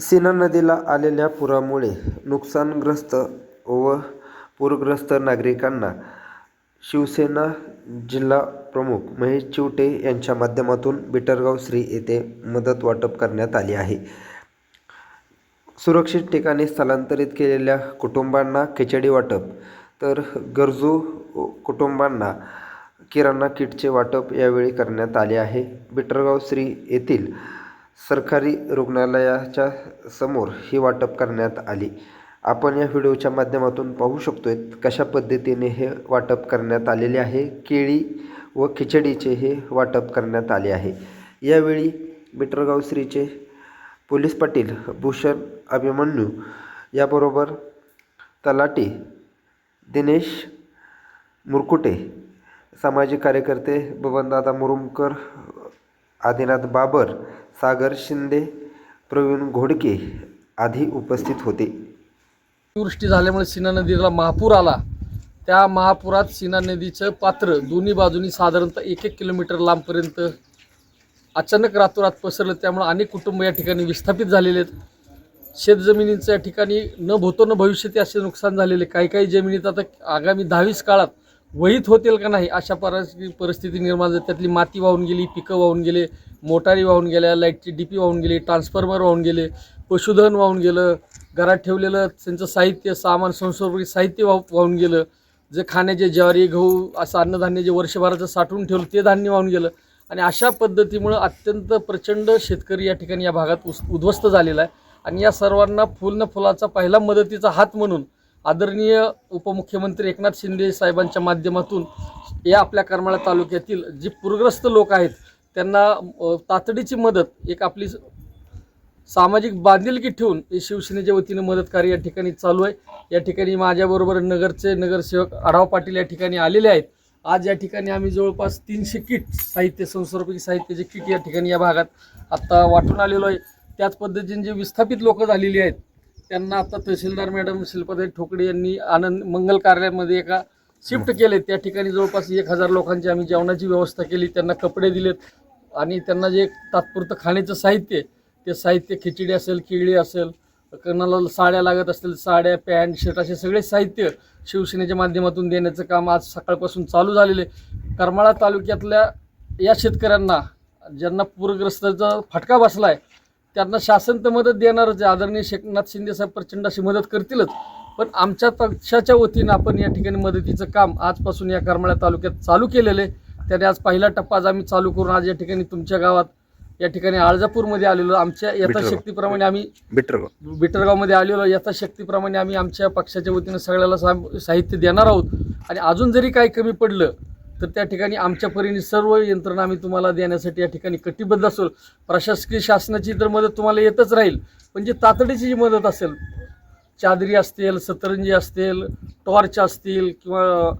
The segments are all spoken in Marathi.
सीना नदीला आलेल्या पुरामुळे नुकसानग्रस्त व पूरग्रस्त नागरिकांना शिवसेना जिल्हा प्रमुख महेश चिवटे यांच्या माध्यमातून बिटरगाव श्री येथे मदत वाटप करण्यात आली आहे. सुरक्षित ठिकाणी स्थलांतरित केलेल्या कुटुंबांना खिचडी वाटप तर गरजू कुटुंबांना किराणा किटचे वाटप यावेळी करण्यात आले आहे. बिटरगाव श्री येथील सरकारी रुग्णालयाच्या समोर ही वाटप करण्यात आली. आपण या व्हिडिओच्या माध्यमातून पाहू शकतो कशा पद्धतीने हे वाटप करण्यात आलेले आहे केळी व खिचडीचे हे वाटप करण्यात आले आहे. यावेळी बिटरगाव श्रीचे पोलीस पाटील भूषण अभिमन्यू याबरोबर तलाटी दिनेश मुरकुटे सामाजिक कार्यकर्ते बबनदादा मुरुमकर आदिनाथ बाबर सागर शिंदे प्रवीण घोडके आदी उपस्थित होते. अतिवृष्टी झाल्यामुळे सीना नदीला महापूर आला. त्या महापुरात सीना नदीचं पात्र दोन्ही बाजूनी साधारणतः एक एक किलोमीटर लांबपर्यंत अचानक रातोरात पसरलं. त्यामुळे अनेक कुटुंब या ठिकाणी विस्थापित झालेले आहेत. शेतजमिनींचं या ठिकाणी न भूतो न भविष्यात असे नुकसान झालेले काही काही जमिनीत आता आगामी दहावीस काळात वहीत होतील का नाही अशा परिस्थिती परिस्थिती निर्माण झाली. त्यातली माती वाहून गेली पिकं वाहून गेले मोटारी वाहून गेल्या लाईटची डीपी वाहून गेली ट्रान्सफॉर्मर वाहून गेले पशुधन वाहून गेलं घरात ठेवलेलं त्यांचं साहित्य सामान संस्कृती साहित्य वाह वाहून गेलं. जे खाण्याचे ज्वारी गहू असं अन्नधान्य जे वर्षभराचं साठवून ठेवलं ते धान्य वाहून गेलं. आणि अशा पद्धतीमुळं अत्यंत प्रचंड शेतकरी या ठिकाणी या भागात उस उद्ध्वस्त झालेला आहे. आणि या सर्वांना फुल न फुलाचा पहिला मदतीचा हात म्हणून आदरणीय उपमुख्यमंत्री एकनाथ शिंदे साहेबांच्या माध्यमातून या आपल्या करमाळा तालुक्यातील जी पूरग्रस्त लोक आहेत त्यांना तातडीची मदत एक आपली सामाजिक बांधिलकी ठेवून हे शिवसेनेच्या वतीनं मदत कार्य या ठिकाणी चालू आहे. या ठिकाणी माझ्याबरोबर नगरचे नगरसेवक आढाव पाटील या ठिकाणी आलेले आहेत. आज या ठिकाणी आम्ही जवळपास तीनशे किट साहित्य संसर्गोपयोगी साहित्याचे किट या ठिकाणी या भागात आत्ता वाटून आलेलो आहे. त्याच पद्धतीने जे विस्थापित लोक झालेली आहेत त्यांना आता तहसीलदार मॅडम शिल्पाताई ठोकडे यांनी आनंद मंगल कार्यालयामध्ये एका शिफ्ट केले त्या ठिकाणी जवळपास एक हजार लोकांची आम्ही जेवणाची व्यवस्था केली त्यांना कपडे दिलेत. आणि त्यांना जे तात्पुरतं खाण्याचं साहित्य ते साहित्य खिचडी असेल केळी असेल कर्णाला साड्या लागत असतील साड्या पॅन्ट शर्ट असे सगळे साहित्य शिवसेनेच्या माध्यमातून देण्याचं काम आज सकाळपासून चालू झालेले करमाळा तालुक्यातल्या या शेतकऱ्यांना ज्यांना पूरग्रस्ताचा फटका बसला आहे त्यांना शासन तर मदत देणारच आहे. आदरणीय शेखनाथ शिंदे साहेब प्रचंड अशी मदत करतीलच. पण आमच्या पक्षाच्या वतीनं आपण या ठिकाणी मदतीचं काम आजपासून या करमाळा तालुक्यात चालू केलेलं आहे. त्याने आज पहिला टप्पा आज आम्ही चालू करून आज या ठिकाणी तुमच्या गावात या ठिकाणी आळजापूरमध्ये आलेलो. आमच्या यथाशक्तीप्रमाणे आम्ही बिटरगाव. बिटरगावमध्ये आलेलो. यथाशक्तीप्रमाणे आम्ही आमच्या पक्षाच्या वतीनं सगळ्याला सा- साहित्य देणार आहोत. आणि अजून जरी काही कमी पडलं तर त्या ठिकाणी आमच्या परीने सर्व यंत्रणा आम्ही तुम्हाला देण्यासाठी या ठिकाणी कटिबद्ध असो प्रशासकीय शासनाची तर मदत तुम्हाला येतच राहील. पण जी तातडीची जी मदत असेल चादरी असतील सतरंजी असतील टॉर्च असतील किंवा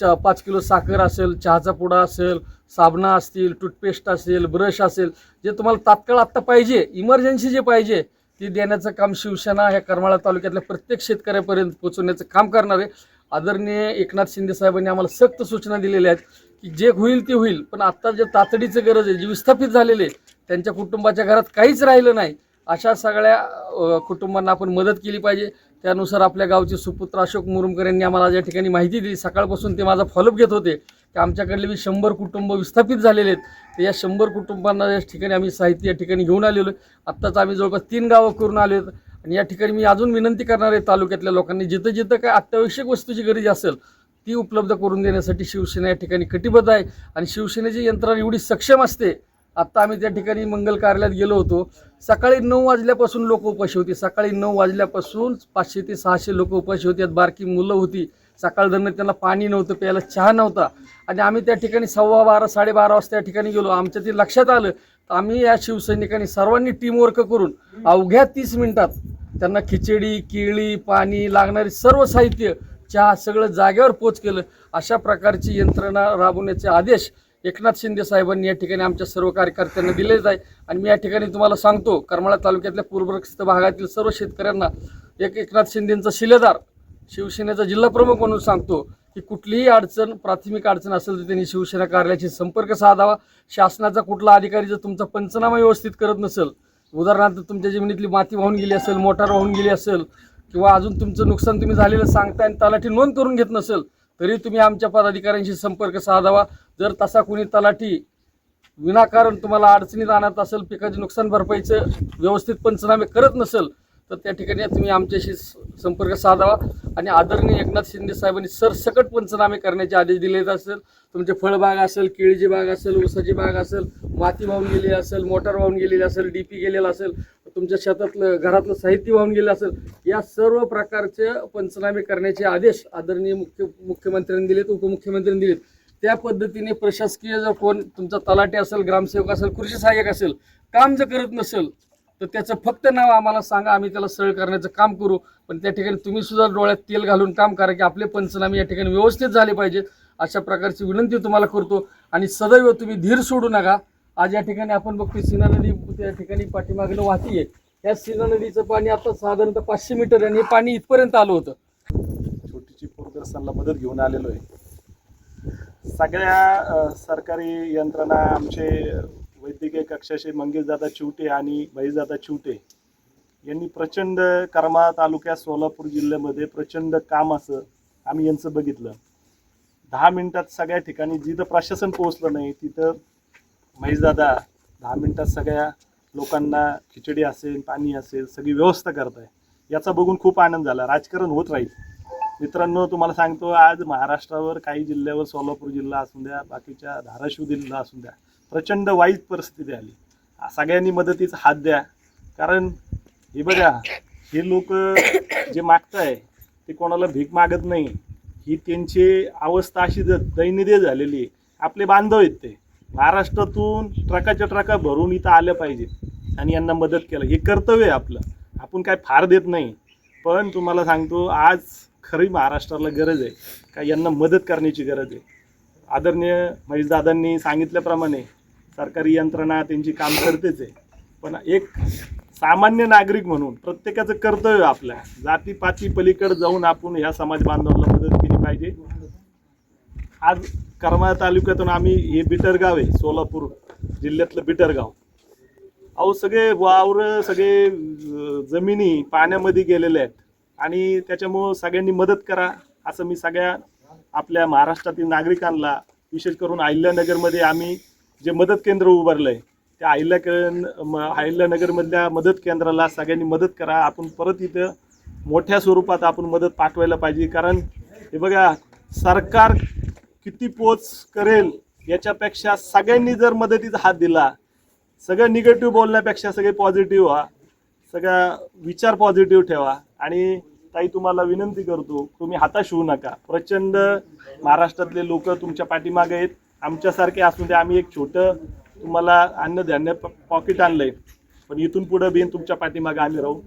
चा पाच किलो साखर असेल चहाचा पुडा असेल साबणा असतील टूथपेस्ट असेल ब्रश असेल जे तुम्हाला तात्काळ आत्ता पाहिजे इमर्जन्सी जे पाहिजे ती देण्याचं काम शिवसेना ह्या करमाळा तालुक्यातल्या प्रत्येक शेतकऱ्यापर्यंत पोहोचवण्याचं काम करणार आहे. आदरणीय एकनाथ शिंदे साहेबांनी आम्हाला सक्त सूचना दिलेल्या आहेत की जे होईल ते होईल पण आत्ता जे तातडीचं गरज आहे जे विस्थापित झालेले त्यांच्या कुटुंबाच्या घरात काहीच राहिलं नाही अशा सगळ्या कुटुंबांना आपण मदत केली पाहिजे. त्यानुसार आपल्या गावचे सुपुत्र अशोक मुरुमकर यांनी आम्हाला या ठिकाणी माहिती दिली. सकाळपासून ते माझा फॉलोअप घेत होते की आमच्याकडले मी शंभर कुटुंब विस्थापित झालेले आहेत. तर या शंभर कुटुंबांना या ठिकाणी आम्ही साहित्य या ठिकाणी घेऊन आलेलो आहे. आत्ताच आम्ही जवळपास तीन गावं करून आलो आहेत. आणि या ठिकाणी मी अजून विनंती करणार आहे तालुक्यातल्या लोकांनी जिथं जिथं काय अत्यावश्यक वस्तूची गरज असेल ती उपलब्ध करून देण्यासाठी शिवसेना या ठिकाणी कटिबद्ध आहे. आणि शिवसेनेची यंत्रणा एवढी सक्षम असते आत्ता आम्ही त्या ठिकाणी मंगल कार्यालयात गेलो होतो सकाळी नऊ वाजल्यापासून लोक उपाशी होती. सकाळी नऊ वाजल्यापासून पाचशे ते सहाशे लोक उपाशी होती. यात बारकी मुलं होती. सकाळ दरम्यान त्यांना पाणी नव्हतं प्यायला चहा नव्हता. आणि आम्ही त्या ठिकाणी सव्वा बारा साडेबारा वाजता त्या ठिकाणी गेलो. आमच्या ते लक्षात आलं तर आम्ही या शिवसैनिकांनी सर्वांनी टीमवर्क करून अवघ्या तीस मिनिटात त्यांना खिचडी केळी पाणी लागणारे सर्व साहित्य चहा सगळं जागेवर पोच केलं. अशा प्रकारची यंत्रणा राबवण्याचे आदेश एकनाथ शिंदे साहेबांनी या ठिकाणी आमच्या सर्व कार्यकर्त्यांना दिलेच आहे आणि मी या ठिकाणी तुम्हाला सांगतो करमाळा तालुक्यातल्या पूर्वग्रस्त भागातील सर्व शेतकऱ्यांना एक एकनाथ शिंदेंचा शिलेदार शिवसेनेचा जिल्हा प्रमुख म्हणून सांगतो की कुठलीही अडचण प्राथमिक अडचण असेल तर त्यांनी शिवसेना कार्यालयाशी संपर्क साधावा. शासनाचा कुठला अधिकारी जर तुमचा पंचनामा व्यवस्थित करत नसेल उदाहरणार्थ तुमच्या जमिनीतली माती वाहून गेली असेल मोटार वाहून गेली असेल किंवा अजून तुमचं नुकसान तुम्ही झालेलं सांगताय आणि तलाठी नोंद करून घेत नसेल तरी तुम्ही आमच्या पदाधिकाऱ्यांशी संपर्क साधावा. जर तसा कुणी तलाठी विनाकारण तुम्हाला अडचणीत आणत असेल पिकाचे नुकसान भरपाईचं व्यवस्थित पंचनामे करत नसेल तर त्या ठिकाणी तुम्ही आमच्याशी स- संपर्क साधावा. आणि आदरणीय एकनाथ शिंदे साहेबांनी सरसकट पंचनामे करण्याचे आदेश दिले असेल तुमचे फळबाग असेल केळीची बाग असेल ऊसाची बाग असेल माती वाहून गेली असेल मोटार वाहून गेलेली असेल डी पी गेलेला असेल तुमच्या शेतातलं घरातलं साहित्य वाहून गेलं असेल या सर्व प्रकारचे पंचनामे करण्याचे आदेश आदरणीय मुख्य मुख्यमंत्र्यांनी दिलेत उपमुख्यमंत्र्यांनी दिलेत. त्या पद्धतीने प्रशासकीय जर कोण तुमचा तलाटे असेल ग्रामसेवक असेल कृषी सहाय्यक असेल काम जर करत नसेल तर त्याचं फक्त नाव आम्हाला सांगा आम्ही त्याला सरळ करण्याचं काम करू. पण त्या ठिकाणी तुम्ही सुद्धा डोळ्यात तेल घालून काम करा की आपले पंचनामे या ठिकाणी व्यवस्थित झाले पाहिजेत अशा प्रकारची विनंती तुम्हाला करतो. आणि सदैव तुम्ही धीर सोडू नका. आज या ठिकाणी आपण बघतो सीना नदी त्या ठिकाणी पाठीमागनं वाहती आहे. या सीना नदीचं पाणी आता साधारणतः पाचशे मीटर आणि हे पाणी इथपर्यंत आलं होतं. छोटीची पूरग्रस्तांना मदत घेऊन आलेलो आहे. सगळ्या सरकारी यंत्रणा आमचे वैद्यकीय कक्षाचे मंगेशदादा चिवटे आणि बहिदादा चिवटे यांनी प्रचंड करमाळा तालुक्यात सोलापूर जिल्ह्यामध्ये प्रचंड काम असं आम्ही यांचं बघितलं. दहा मिनिटात सगळ्या ठिकाणी जिथं प्रशासन पोहोचलं नाही तिथं महेशदादा दहा मिनटात सगळ्या लोकांना खिचडी असेल पाणी असेल सगळी व्यवस्था करताय. याचा बघून खूप आनंद झाला. राजकारण होत राहील. मित्रांनो तुम्हाला सांगतो आज महाराष्ट्रावर काही जिल्ह्यावर सोलापूर जिल्हा असून द्या बाकीच्या धाराशिव जिल्हा असून द्या प्रचंड वाईट परिस्थिती आली. सगळ्यांनी मदतीचा हात द्या. कारण हे बघा हे लोक जे मागताय ते कोणाला भीक मागत नाही. ही त्यांची अवस्था अशी दैनिदय झालेली आहे. आपले बांधव आहेत ते. महाराष्ट्रातून ट्रकाच्या ट्रका भरून इथं आल्या पाहिजे आणि यांना मदत केलं. हे कर्तव्य आहे आपलं. आपण काय फार देत नाही. पण तुम्हाला सांगतो आज खरी महाराष्ट्राला गरज आहे. का यांना मदत करण्याची गरज आहे. आदरणीय महेशदादांनी सांगितल्याप्रमाणे सरकारी यंत्रणा त्यांची काम करतेच आहे. पण एक सामान्य नागरिक म्हणून प्रत्येकाचं कर्तव्य आपल्या जातीपाती पलीकडे जाऊन आपण ह्या समाज बांधवांना मदत केली पाहिजे. आज करमाळा तालुक्यातून आम्ही हे बिटरगाव आहे सोलापूर जिल्ह्यातलं बिटरगाव अहो सगळे वावर सगळे जमिनी पाण्यामध्ये गेलेले आहेत. आणि त्याच्यामुळं सगळ्यांनी मदत करा असं मी सगळ्या आपल्या महाराष्ट्रातील नागरिकांना विशेष करून अहिल्यानगरमध्ये आम्ही जे मदत केंद्र उभारलं आहे त्या अहिल्या अहिल्यानगरमधल्या मदत केंद्राला सगळ्यांनी मदत करा. आपण परत इथं मोठ्या स्वरूपात आपण मदत पाठवायला पाहिजे. कारण हे बघा सरकार किती पोच करेल याच्यापेक्षा सगळ्यांनी जर मदतीचा हात दिला सगळं निगेटिव्ह बोलण्यापेक्षा सगळे पॉझिटिव्ह व्हा सगळा विचार पॉझिटिव्ह ठेवा. आणि ताई तुम्हाला विनंती करतो तुम्ही हाताश होऊ नका. प्रचंड महाराष्ट्रातले लोक तुमच्या पाठीमागे आहेत. आमच्यासारखे असून ते आम्ही एक छोटं तुम्हाला अन्नधान्य पॉकेट आणलंय. पण इथून पुढं बिन तुमच्या पाठीमागे आम्ही राहू.